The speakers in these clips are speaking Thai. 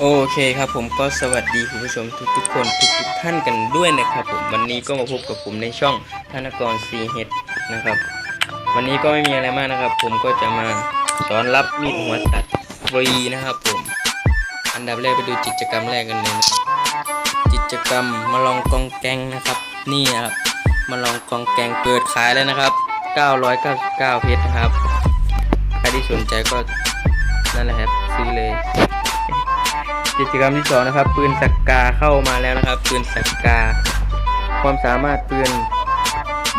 โอเคครับผมก็สวัสดีคุณผู้ชมทุกๆคนทุกๆท่านกันด้วยนะครับผมวันนี้ก็มาพบกับผมในช่องธนกรซีเฮดนะครับ วันนี้ก็ไม่มีอะไรมากนะครับ ผมก็จะมาสอนรับมีดหัวตัดฟรีนะครับผมอันดับแรกไปดูกิจกรรมแรกกันเลยนะกิจกรรมมาลองกองแกงนะครับนี่ครับมาลองกองแกงเปิดขายแล้วนะครับ 999เพชรนะครับใครที่สนใจก็นั่นแหละครับซื้อเลย กิจกรรมที่สองนะครับ ปืนสักกาเข้ามาแล้วนะครับ ปืนสักกา ความสามารถปืน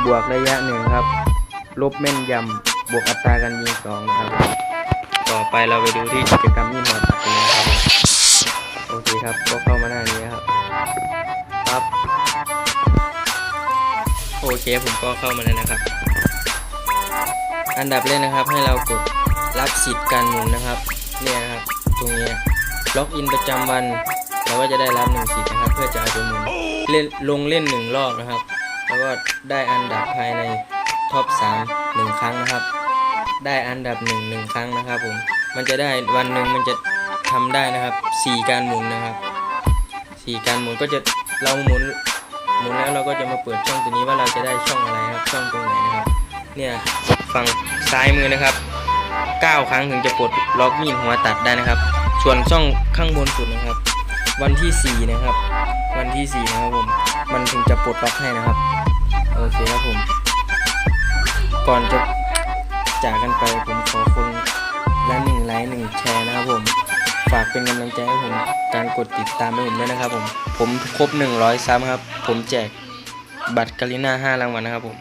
บวกระยะหนึ่งครับ ลบแม่นยำบวกอัตราการยิงสองนะครับ ต่อไปเราไปดูที่กิจกรรมยิงหัวตัดกันนะครับโอเคครับก็เข้ามาหน้านี้ครับปั๊บโอเคผมก็เข้ามาแล้วนะครับอันดับแรกนะครับให้เรากดรับสิทธิ์การหมุนนะครับ เนี่ยนะครับ ตรงนี้ ล็อกอินประจำวันเราก็จะได้รับหนึ่งสิทธิ์นะครับ เพื่อจะเอาไปหมุนเล่นลงเล่นหนึ่งรอบนะครับ แล้วก็ได้อันดับภายในท็อปสามหนึ่งครั้งนะครับ ได้อันดับหนึ่งหนึ่งครั้งนะครับผมมันจะได้วันหนึ่งมันจะทำได้นะครับสี่การหมุนนะครับสี่การหมุนก็จะเราหมุนหมุนแล้วเราก็จะมาเปิดช่องตัวนี้ว่าเราจะได้ช่องอะไรครับช่องตรงไหนนะครับ เนี่ยฝั่งซ้ายมือนะครับ 9 ครั้งถึงจะปลดล็อกมีดหัวตัดได้นะครับ ส่วนช่องข้างบนสุดนะครับ วันที่ 4 นะครับ วันที่ 4 นะครับผม มันถึงจะปลดล็อกให้นะครับ โอเคครับผม ก่อนจะจากกันไปผมขอคนละหนึ่งไลค์หนึ่งแชร์นะครับผม ฝากเป็นกำลังใจให้ผม การกดติดตามให้ผมด้วยนะครับผม ผมครบ 100ซับครับ ผมแจกบัตรกาลิน่า5รางวัลนะครับผม